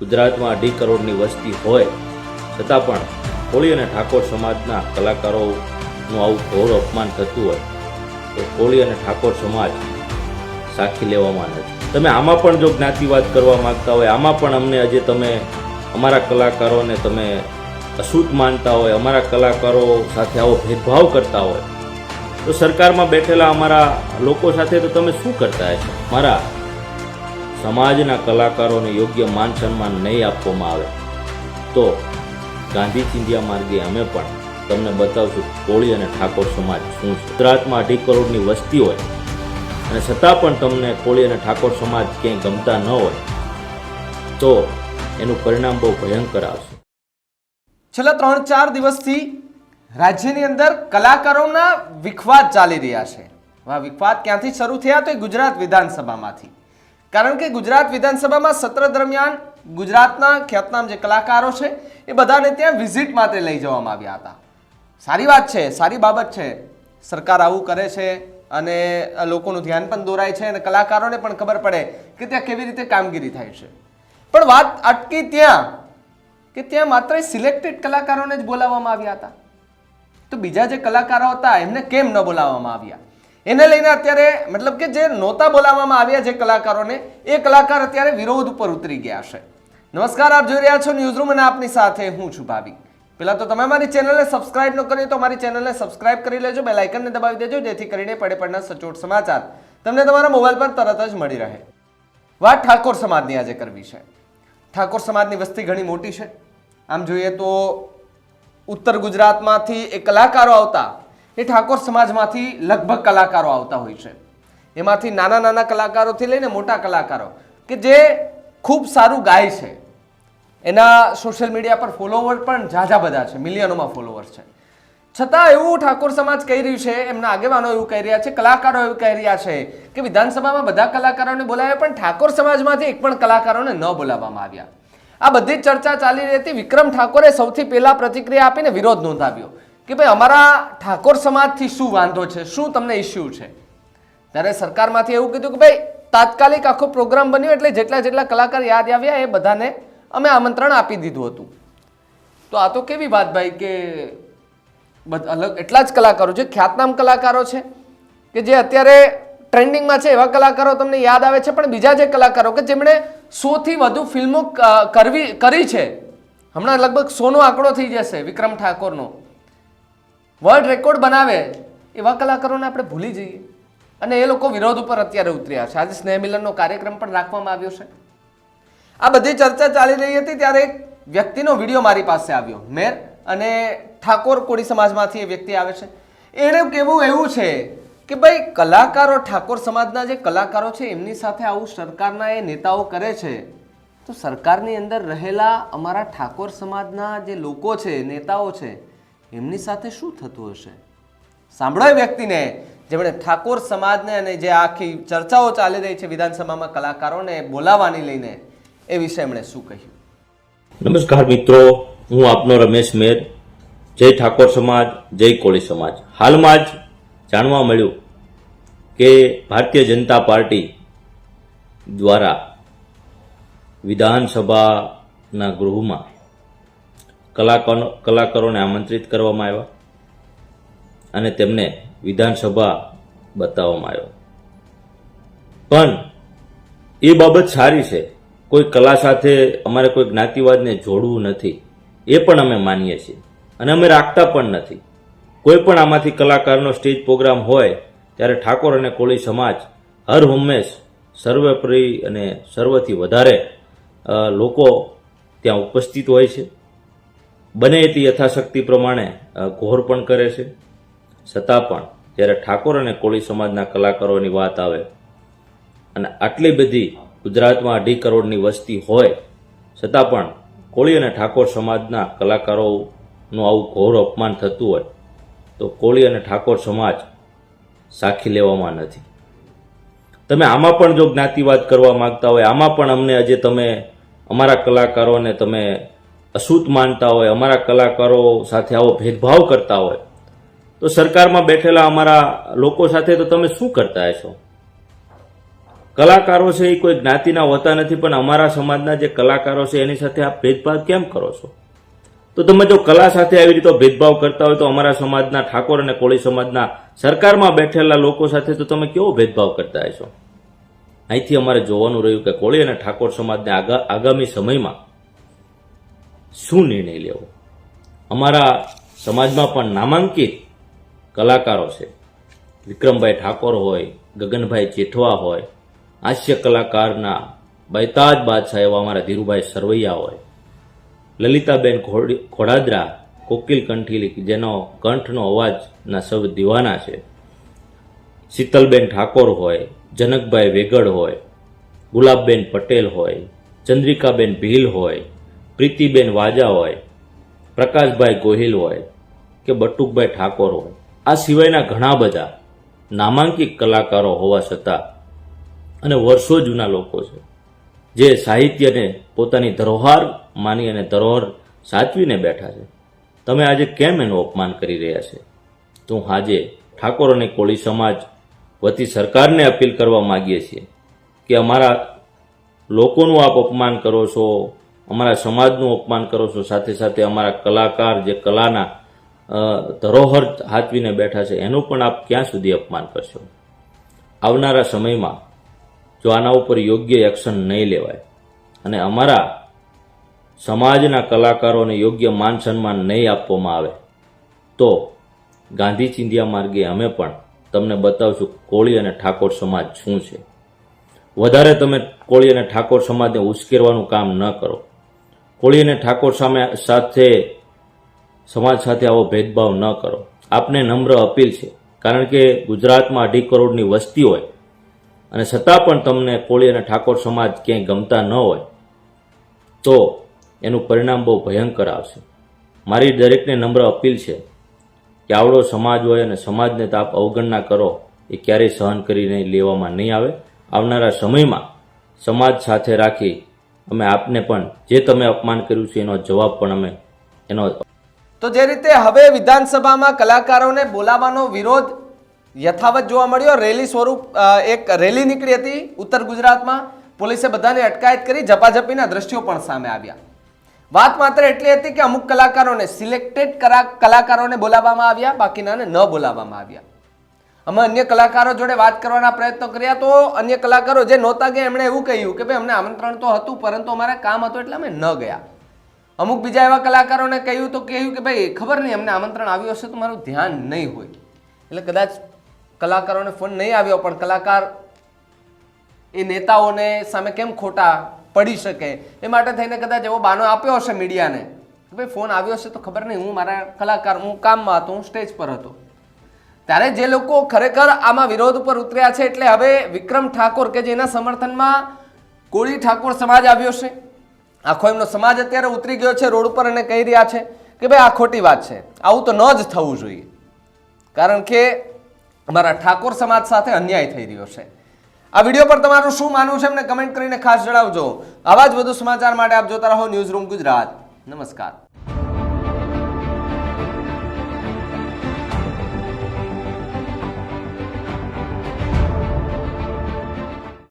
ગુજરાતમાં અઢી કરોડની વસ્તી હોય, છતાં પણ કોળી અને ઠાકોર સમાજના કલાકારોનું આવું ઘોર અપમાન થતું હોય, તો કોળી અને ઠાકોર સમાજ સાખી લેવામાં નથી તમે આમાં પણ જો જ્ઞાતિવાદ કરવા માંગતા હોય, આમાં પણ અમને આજે તમે અમારા કલાકારોને તમે અશુદ્ધ માનતા હોય, અમારા કલાકારો સાથે આવો ભેદભાવ કરતા હોય, તો સરકારમાં બેઠેલા અમારા લોકો સાથે તો તમે શું કરતા હશો? મારા સમાજના કલાકારોને યોગ્ય માન સન્માન નહીં આપવામાં આવે તો ગાંધી ચિંધ્યા માર્ગે અમે પણ તમને બતાવશું કોળી અને ઠાકોર સમાજ શું છે. ગુજરાતમાં અઢી કરોડની વસ્તી હોય અને છતાં પણ તમને કોળી અને ઠાકોર સમાજ ક્યાંય ગમતા ન હોય તો એનું પરિણામ બહુ ભયંકર આવશે. છેલ્લા ત્રણ ચાર દિવસથી રાજ્યની અંદર કલાકારોના વિખવાદ ચાલી રહ્યા છે. આ વિખવાદ ક્યાંથી શરૂ થયા? તો ગુજરાત વિધાનસભામાંથી. કારણ કે ગુજરાત વિધાનસભામાં સત્ર દરમિયાન ગુજરાતના ખ્યાતનામ જે કલાકારો છે, એ બધાને ત્યાં વિઝિટ માટે લઈ જવામાં આવ્યા હતા. સારી વાત છે, સારી બાબત છે. સરકાર આવું કરે છે અને લોકોનું ધ્યાન પણ દોરાય છે અને કલાકારોને પણ ખબર પડે કે ત્યાં કેવી રીતે કામગીરી થાય છે. પણ વાત અટકી ત્યાં કે ત્યાં માત્ર સિલેક્ટેડ કલાકારોને જ બોલાવવામાં આવ્યા હતા. તો બીજા જે કલાકારો હતા, એમને કેમ ન બોલાવવામાં આવ્યા? એને લઈને અત્યારે મતલબ કે જે નહોતા બોલાવવામાં આવ્યા જે કલાકારોને, એ કલાકાર અત્યારે વિરોધ ઉપર ઉતરી ગયા છે. નમસ્કાર, આપ જોઈ રહ્યા છો ન્યૂઝરૂમ અને આપની સાથે હું છું ભાવિક. પહેલા તો તમે મારી ચેનલને સબસ્ક્રાઇબ ન કરી તો મારી ચેનલને સબસ્ક્રાઇબ કરી લેજો બે લાઇકનને દબાવી દેજો, જેથી કરીને પડે પડના સચોટ સમાચાર તમને તમારા મોબાઈલ પર તરત જ મળી રહે. વાત ઠાકોર સમાજની આજે કરવી છે. ઠાકોર સમાજની વસ્તી ઘણી મોટી છે. આમ જોઈએ તો ઉત્તર ગુજરાતમાંથી એ કલાકારો આવતા એ ઠાકોર સમાજમાંથી લગભગ કલાકારો આવતા હોય છે. એમાંથી નાના નાના કલાકારોથી લઈને મોટા કલાકારો કે જે ખૂબ સારું ગાય છે. એના સોશિયલ મીડિયા પર ફોલોવર પણ ઝાઝા બધા છે, મિલિયનોમાં ફોલોવર્સ છે. છતાં એવું ઠાકોર સમાજ કહી રહ્યું છે, એમના આગેવાનો એવું કહી રહ્યા છે, કલાકારો એવું કહી રહ્યા છે કે વિધાનસભામાં બધા કલાકારોને બોલાવ્યા પણ ઠાકોર સમાજમાંથી એક પણ કલાકારોને ન બોલાવવામાં આવ્યા. આ બધી જ ચર્ચા ચાલી રહી હતી. વિક્રમ ઠાકોરે સૌથી પહેલા પ્રતિક્રિયા આપીને વિરોધ નોંધાવ્યો. કે ભાઈ અમારા ઠાકોર સમાજથી શું વાંધો છે? શું તમને ઇસ્યુ છે? ત્યારે સરકારમાંથી એવું કીધું કે ભાઈ, તાત્કાલિક આખો પ્રોગ્રામ બન્યો એટલે જેટલા જેટલા કલાકાર યાદ આવ્યા એ બધાને અમે આમંત્રણ આપી દીધું હતું. તો આ તો કેવી વાત ભાઈ કે અલગ, એટલા જ કલાકારો છે, ખ્યાતનામ કલાકારો છે, કે જે અત્યારે ટ્રેન્ડિંગમાં છે એવા કલાકારો તમને યાદ આવે છે, પણ બીજા જે કલાકારો કે જેમણે સોથી વધુ ફિલ્મો કરવી, કરી છે. હમણાં લગભગ સોનો આંકડો થઈ જશે વિક્રમ ઠાકોરનો. વર્લ્ડ રેકોર્ડ બનાવે, એવા કલાકારોને આપણે ભૂલી જઈએ. અને એ લોકો વિરોધ ઉપર અત્યારે ઉતર્યા છે. આજે સ્નેહ મિલનનો કાર્યક્રમ પણ રાખવામાં આવ્યો છે. આ બધી ચર્ચા ચાલી રહી હતી ત્યારે એક વ્યક્તિનો વીડિયો મારી પાસે આવ્યો. મેર અને ઠાકોર કોળી સમાજમાંથી એ વ્યક્તિ આવે છે. એણે કહેવું એવું છે કે ભાઈ, કલાકારો ઠાકોર સમાજના જે કલાકારો છે, એમની સાથે આવું સરકારના એ નેતાઓ કરે છે, તો સરકારની અંદર રહેલા અમારા ઠાકોર સમાજના જે લોકો છે, નેતાઓ છે એમની સાથે શું થતું હશે? સાંભળો વ્યક્તિને, જેમણે ઠાકોર સમાજને અને જે આખી ચર્ચાઓ ચાલી રહી છે વિધાનસભામાં કલાકારોને બોલાવવાની લઈને, એ વિશે એમણે શું કહ્યું? નમસ્કાર મિત્રો, હું આપનો રમેશ મેર. જય ઠાકોર સમાજ, જય કોળી સમાજ. હાલમાં જ જાણવા મળ્યું કે ભારતીય જનતા પાર્ટી દ્વારા વિધાનસભાના ગૃહમાં કલાકારો કલાકારોને આમંત્રિત કરવામાં આવ્યા અને તેમને વિધાનસભા બતાવવામાં આવ્યો. પણ એ બાબત સારી છે. કોઈ કલા સાથે અમારે કોઈ જ્ઞાતિવાદને જોડવું નથી. એ પણ અમે માનીએ છીએ. અને અમે રાખતા પણ નથી. કોઈ પણ આમાંથી કલાકારનો સ્ટેજ પ્રોગ્રામ હોય, ત્યારે ઠાકોર અને કોળી સમાજ હર હંમેશ સર્વપ્રિય અને સર્વથી વધારે લોકો ત્યાં ઉપસ્થિત હોય છે. બને એટલી યથાશક્તિ પ્રમાણે ઘોર પણ કરે છે. છતાં પણ, જ્યારે ઠાકોર અને કોળી સમાજના કલાકારોની વાત આવે, અને આટલી બધી ગુજરાતમાં અઢી કરોડની વસ્તી હોય, છતાં પણ કોળી અને ઠાકોર સમાજના કલાકારોનું આવું ઘોર અપમાન થતું હોય, તો કોળી અને ઠાકોર સમાજ સાખી લેવામાં નથી. તમે આમાં પણ જો જ્ઞાતિવાદ કરવા માંગતા હોય, આમાં પણ અમને આજે તમે અમારા કલાકારોને તમે અશુદ્ધ માનતા હોય, અમારા કલાકારો સાથે આવો ભેદભાવ કરતા હોય, તો સરકારમાં બેઠેલા અમારા લોકો સાથે તો તમે શું કરતા હશો? કલાકારો છે એ કોઈ જ્ઞાતિના હોતા નથી, પણ અમારા સમાજના જે કલાકારો છે એની સાથે આ ભેદભાવ કેમ કરો છો? તો તમે જો કલા સાથે આવી રીતે ભેદભાવ કરતા હોય તો અમારા સમાજના ઠાકોર અને કોળી સમાજના સરકારમાં બેઠેલા લોકો સાથે તો તમે કેવો ભેદભાવ કરતા હશો? અહીંથી અમારે જોવાનું રહ્યું કે કોળી અને ઠાકોર સમાજને આગા આગામી સમયમાં શું નિર્ણય લેવો? અમારા સમાજમાં પણ નામાંકિત કલાકારો છે. વિક્રમભાઈ ઠાકોર હોય, ગગનભાઈ જેઠવા હોય, હાસ્ય કલાકારના બૈતાજ બાદશાહ એવા અમારા ધીરુભાઈ સરવૈયા હોય, લલિતાબેન ઘોડી- ઘોડાદરા, કોકિલ કંઠીલી જેનો કંઠનો અવાજના સૌ દીવાના છે. શીતલબેન ઠાકોર હોય, જનકભાઈ વેગડ હોય, ગુલાબબેન પટેલ હોય, ચંદ્રિકાબેન ભીલ હોય પ્રીતિબેન વાજા હોય, પ્રકાશભાઈ ગોહિલ હોય કે બટુકભાઈ ઠાકોર હોય, આ સિવાયના ઘણા બધા નામાંકિત કલાકારો હોવા છતાં અને વર્ષો જૂના લોકો છે, જે સાહિત્યને પોતાની ધરોહર માની અને ધરોહર સાચવીને બેઠા છે. તમે આજે કેમ એનું અપમાન કરી રહ્યા છે? તો આજે ઠાકોર અને કોળી સમાજ વતી સરકારને અપીલ કરવા માગીએ છીએ કે અમારા લોકોનું આપ અપમાન કરો છો અમારા સમાજનું અપમાન કરો છો, સાથે સાથે અમારા કલાકાર જે કલાના ધરોહર હાથવીને બેઠા છે, એનું પણ આપ ક્યાં સુધી અપમાન કરશો? આવનારા સમયમાં જો આના ઉપર યોગ્ય એક્શન નહીં લેવાય અને અમારા સમાજના કલાકારોને યોગ્ય માન સન્માન નહીં આપવામાં આવે, તો ગાંધી ચિંધિયા માર્ગે અમે પણ તમને બતાવશું કોળી અને ઠાકોર સમાજ શું છે. વધારે તમે કોળી અને ઠાકોર સમાજને ઉશ્કેરવાનું કામ ન કરો. કોળી અને ઠાકોર સામે સાથે, સમાજ સાથે આવો ભેદભાવ ન કરો. આપને નમ્ર અપીલ છે. કારણ કે ગુજરાતમાં અઢી કરોડની વસ્તી હોય અને છતાં પણ તમને કોળી અને ઠાકોર સમાજ ક્યાંય ગમતા ન હોય, તો એનું પરિણામ બહુ ભયંકર આવશે. મારી દરેકને નમ્ર અપીલ છે કે આવડો સમાજ હોય અને સમાજને તો આપ અવગણના કરો, એ ક્યારેય સહન કરીને લેવામાં નહીં આવે. આવનારા સમયમાં સમાજ સાથે રાખી અમે આપને પણ જે તમે અપમાન કર્યું છે એનો જવાબ પણ અમે એનો તો જે રીતે હવે વિધાનસભામાં કલાકારોને બોલાવવાનો વિરોધ યથાવત જોવા મળ્યો. રેલી સ્વરૂપ એક રેલી નીકળી હતી ઉત્તર ગુજરાતમાં. પોલીસે બધાને અટકાયત કરી ઝપાઝપીના દ્રશ્યો પણ સામે આવ્યા. વાત માત્ર એટલી હતી કે અમુક કલાકારોને સિલેક્ટેડ કલાકારોને બોલાવવામાં આવ્યા, બાકીનાને ન બોલાવવામાં આવ્યા. અમે અન્ય કલાકારો જોડે વાત કરવાના પ્રયત્નો કર્યા તો અન્ય કલાકારો જે નહોતા ગયા, એમણે એવું કહ્યું કે, ભાઈ, અમને આમંત્રણ તો હતું, પરંતુ અમારે કામ હતું એટલે અમે ન ગયા. અમુક બીજા એવા કલાકારોને કહ્યું તો કહ્યું કે, ભાઈ, ખબર નહીં, અમને આમંત્રણ આવ્યું હશે તો મારું ધ્યાન નહીં હોય. એટલે કદાચ કલાકારોને ફોન નહીં આવ્યો, પણ કલાકાર એ નેતાઓને સામે કેમ ખોટા પડી શકે? એ માટે થઈને કદાચ એવો બાનો આપ્યો હશે મીડિયાને. કે, ભાઈ, ફોન આવ્યો હશે તો ખબર નહીં, હું મારા કલાકાર, હું કામમાં હતો, હું સ્ટેજ પર હતો. ત્યારે જે લોકો ખરેખર આમાં વિરોધ ઉપર ઉતર્યા છે એટલે હવે વિક્રમ ઠાકોર કે જેના સમર્થનમાં કોળી ઠાકોર સમાજ આવ્યો છે. આખો એમનો સમાજ અત્યારે ઉતરી ગયો છે, રોડ ઉપર અને કહી રહ્યા છે કે ભાઈ આ ખોટી વાત છે. આવું તો ન જ થવું જોઈએ. કારણ કે અમારા ઠાકોર સમાજ સાથે અન્યાય થઈ રહ્યો છે. આ વીડિયો પર તમારું શું માનવું છે એમને કમેન્ટ કરીને ખાસ જણાવજો. આવા જ વધુ સમાચાર માટે આપ જોતા રહો ન્યૂઝ રૂમ ગુજરાત. નમસ્કાર.